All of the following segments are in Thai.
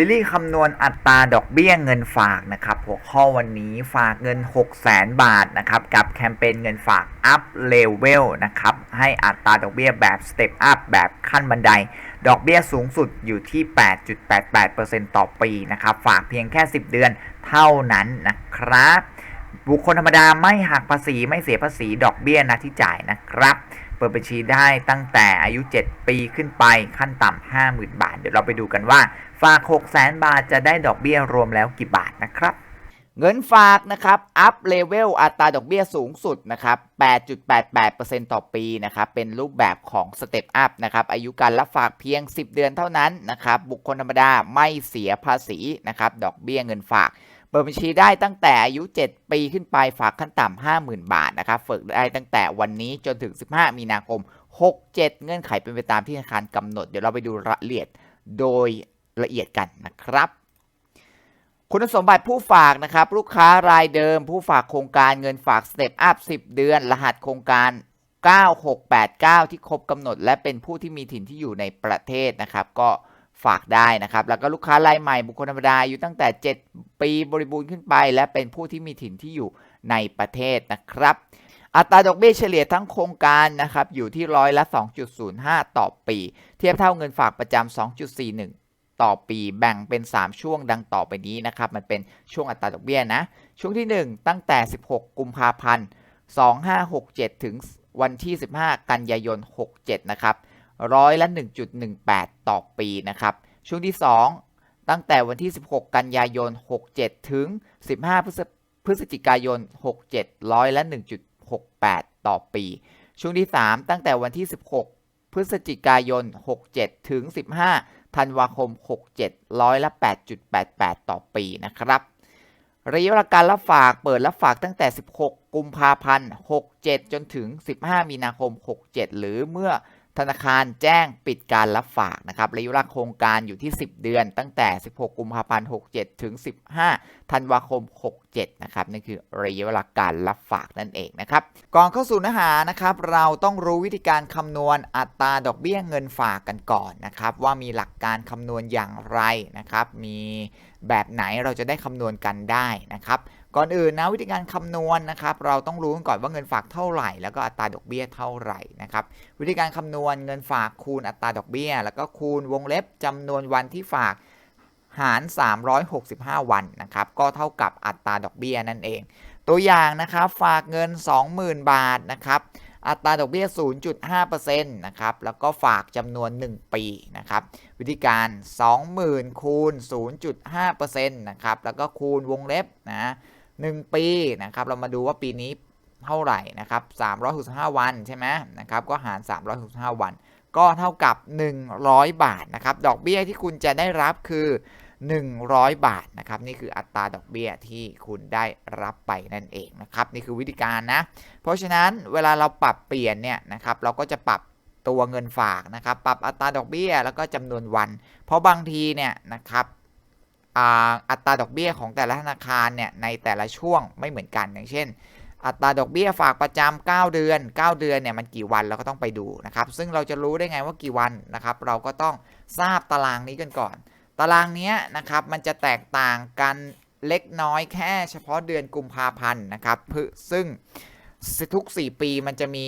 ซีรีส์คำนวณอัตราดอกเบี้ยเงินฝากนะครับหัวข้อวันนี้ฝากเงิน 6 0 0 0 0 0บาทนะครับกับแคมเปญเงินฝาก Up Level นะครับให้อัตราดอกเบี้ยแบบ Step Up แบบขั้นบันได ดอกเบี้ยสูงสุดอยู่ที่ 8.88%ต่อปีนะครับฝากเพียงแค่ 10 เดือนเท่านั้นนะครับ บุคคลธรรมดาไม่หักภาษีไม่เสียภาษีดอกเบี้ยนะที่จ่ายนะครับ เปิดบัญชีได้ตั้งแต่อายุ 7 ปีขึ้นไปขั้นต่ำ50,000 บาท เดี๋ยวเราไปดูกันว่า ฝาก 6 0 0 0 0 0บาทจะได้ดอกเบี้ยรวมแล้วกี่บาทนะครับ เงินฝากนะครับอัพเลเวลอัตราดอกเบี้ยสูงสุดนะครับ 8.88%ต่อปีนะครับ เป็นรูปแบบของสเต็ปอัพนะครับ อายุการรับฝากเพียง 10 เดือนเท่านั้นนะครับ บุคคลธรรมดาไม่เสียภาษีนะครับ ดอกเบี้ยเงินฝาก เปิดบัญชีได้ตั้งแต่อายุ 7 ปีขึ้นไปฝากขั้นต่ำ50,000 บาทนะครับฝึกได้ตั้งแต่วันนี้จนถึง 15 มีนาคม 67 เงื่อนไขเป็นไปตามที่ธนาคารกำหนด เดี๋ยวเราไปดูรายละเอียดโดยละเอียดกันนะครับคุณสมบัติผู้ฝากนะครับ ลูกค้ารายเดิม ผู้ฝากโครงการเงินฝากสเต็ปอัพ10 เดือน รหัสโครงการ 9689 ที่ครบกำหนด และเป็นผู้ที่มีถิ่นที่อยู่ในประเทศนะครับ ก็ ฝากได้นะครับ แล้วก็ลูกค้ารายใหม่บุคคลธรรมดาอายู่ตั้งแต่ 7 ปีบริบูรณ์ขึ้นไป และเป็นผู้ที่มีถิ่นที่อยู่ในประเทศนะครับ อัตราดอกเบี้ยเฉลี่ยทั้งโครงการนะครับอยู่ที่ร้อยละ 2.05 ต่อปี เทียบเท่าเงินฝากประจำ 2.41 ต่อปี แบ่งเป็น 3 ช่วงดังต่อไปนี้นะครับมันเป็นช่วงอัตราดอกเบี้ยนะ ช่วงที่ 1 ตั้งแต่ 16 กุมภาพันธ์ 2567 ถึงวันที่ 15 กันยายน 67 นะครับ ร้อยละ 1.18 ต่อปีนะครับ ช่วงที่ 2 ตั้งแต่วันที่ 16 กันยายน 67 ถึง 15พฤศพฤศจิกายน 67 ร้อยละ 1.68 ต่อปี ช่วงที่ 3 ตั้งแต่วันที่ 16 พฤศจิกายน 67 ถึง 15 ธันวาคม 67 ร้อยละ 8.88 ต่อปีนะครับระยะเวลาการรับฝากเปิดรับฝากตั้งแต่ 16 กุมภาพันธ์ 67 จนถึง 15 มีนาคม 67 หรือเมื่อ ธนาคารแจ้งปิดการรับฝากนะครับระยะเวลาโครงการอยู่ที่ 10 เดือน ตั้งแต่ 16 กุมภาพันธ์ 67 ถึง 15 ธันวาคม 67 นะครับนั่นคือระยะเวลาการรับฝากนั่นเองนะครับ ก่อนเข้าสู่เนื้อหานะครับ เราต้องรู้วิธีการคำนวณอัตราดอกเบี้ยเงินฝากกันก่อนนะครับ ว่ามีหลักการคำนวณอย่างไรนะครับ มีแบบไหนเราจะได้คำนวณกันได้นะครับ ก่อนอื่นนะวิธีการคำนวณนะครับ เราต้องรู้ก่อนว่าเงินฝากเท่าไหร่ แล้วก็อัตราดอกเบี้ยเท่าไหร่นะครับ วิธีการคำนวณเงินฝากคูณอัตราดอกเบี้ย แล้วก็คูณวงเล็บจำนวนวันที่ฝากหาร 365 วันนะครับ ก็เท่ากับอัตราดอกเบี้ยนั่นเอง ตัวอย่างนะครับฝากเงิน 20,000 บาทนะครับอัตราดอกเบี้ย 0.5%นะครับ แล้วก็ฝากจำนวน 1 ปีนะครับ วิธีการ 20,000 คูณ 0.5%นะครับ แล้วก็คูณวงเล็บนะ 1 ปีนะครับเรามาดูว่าปีนี้เท่าไหร่นะครับ365 วันใช่ไหมนะครับก็หาร 365 วัน ก็เท่ากับ 100 บาทนะครับดอกเบี้ยที่คุณจะได้รับคือ 100 บาทนะครับนี่คืออัตราดอกเบี้ยที่คุณได้รับไปนั่นเองนะครับนี่คือวิธีการนะ เพราะฉะนั้นเวลาเราปรับเปลี่ยนเนี่ยนะครับเราก็จะปรับตัวเงินฝากนะครับ ปรับอัตราดอกเบี้ยแล้วก็จำนวนวัน เพราะบางทีเนี่ยนะครับ อัตราดอกเบี้ยของแต่ละธนาคารเนี่ยในแต่ละช่วงไม่เหมือนกันอย่างเช่น อัตราดอกเบี้ยฝากประจำ9เดือน 9 เดือนเนี่ยมันกี่วันเราก็ต้องไปดูนะครับ ซึ่งเราจะรู้ได้ไงว่ากี่วันนะครับ เราก็ต้องทราบตารางนี้กันก่อน ตารางนี้นะครับมันจะแตกต่างกันเล็กน้อยแค่เฉพาะเดือนกุมภาพันธ์นะครับซึ่ง ทุก 4 ปีมันจะมี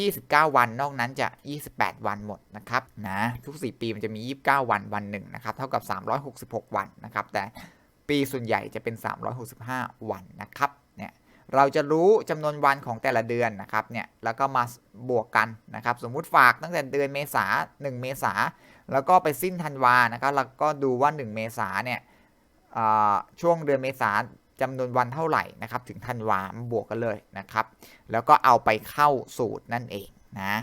29 วัน นอกนั้นจะ 28 วันหมดนะครับนะทุก 4 ปีมันจะมี 29 วันวันหนึ่งนะครับเท่ากับ 366 วันนะครับ แต่ปีส่วนใหญ่จะเป็น 365 วันนะครับเนี่ยเราจะรู้จำนวนวันของแต่ละเดือนนะครับเนี่ยแล้วก็มาบวกกันนะครับ สมมุติฝากตั้งแต่เดือนเมษา 1 เมษา แล้วก็ไปสิ้นธันวานะครับเราก็ดูว่า 1 เมษาเนี่ยช่วงเดือนเมษา จำนวนวันเท่าไหร่นะครับถึงธันวาบวกกันเลยนะครับ แล้วก็เอาไปเข้าสูตรนั่นเองนะ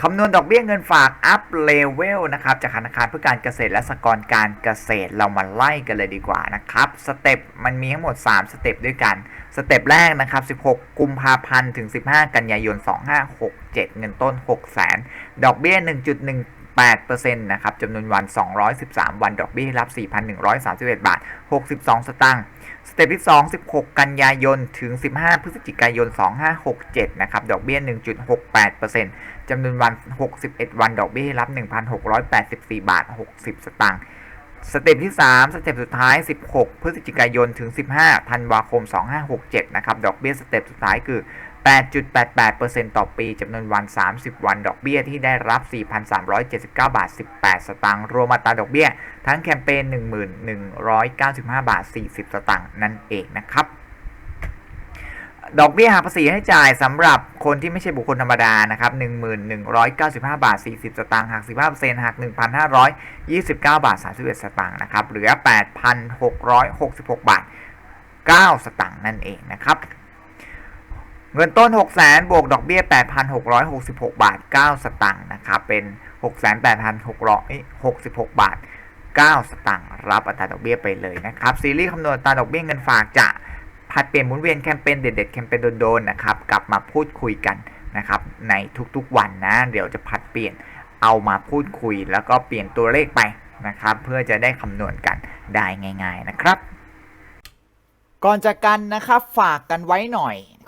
คำนวณดอกเบี้ยเงินฝาก up level นะครับจากธนาคารเพื่อการเกษตรและสหกรณ์การเกษตรเรามาไล่กันเลยดีกว่านะครับสเต็ปมันมีทั้งหมด 3 สเต็ปด้วยกัน สเต็ปแรกนะครับ 16 กุมภาพันธ์ถึง 15 กันยายน 2567 เงินต้น 6 0 0 0 0ดอกเบี้ย 1.1 8%นะครับจำนวนวัน 213 วันดอกเบี้ยรับ 4,131 บาท 62 สตางค์สเต็ปที่ 2 16 กันยายน ถึง 15 พฤศจิกายน 2567 นะครับ ดอกเบี้ย 1.68%จำนวนวัน 61 วันดอกเบี้ยรับ 1,684 บาท 60 สตางค์สเต็ปที่ 3 สเต็ปสุดท้าย 16 พฤศจิกายน ถึง 15 ธันวาคม 2567 นะครับ ดอกเบี้ยสเต็ปสุดท้ายคือ 8.88%ต่อปีจำนวนวัน 30 วัน ดอกเบี้ยที่ได้รับ 4,379 บาท 18 สตางค์ รวมอัตราดอกเบี้ย ทั้งแคมเปญ 1195 บาท 40 สตางค์ นั่นเองนะครับ ดอกเบี้ยหักภาษีให้จ่ายสำหรับคนที่ไม่ใช่บุคคลธรรมดา นะครับ1195 บาท 40 สตางค์ หัก 15%หัก 1,529 บาท 31 สตางค์ นะครับ เหลือ 8,666 บาท 9 สตางค์ นั่นเองนะครับ เงินต้น 600,000บวกดอกเบี้ย 8,666 บาท 9 สตางค์นะครับเป็น 68,666 บาท 9 สตางค์รับอัตราดอกเบี้ยไปเลยนะครับซีรีส์คำนวณอัตราดอกเบี้ยเงินฝากจะผัดเปลี่ยนหมุนเวียนแคมเปญเด็ดๆแคมเปญโดนๆนะครับกลับมาพูดคุยกันนะครับในทุกๆวันนะ เดี๋ยวจะผัดเปลี่ยนเอามาพูดคุย แล้วก็เปลี่ยนตัวเลขไปนะครับเพื่อจะได้คำนวณกันได้ง่าย ๆนะครับ ก่อนจากกันนะครับฝากกันไว้หน่อย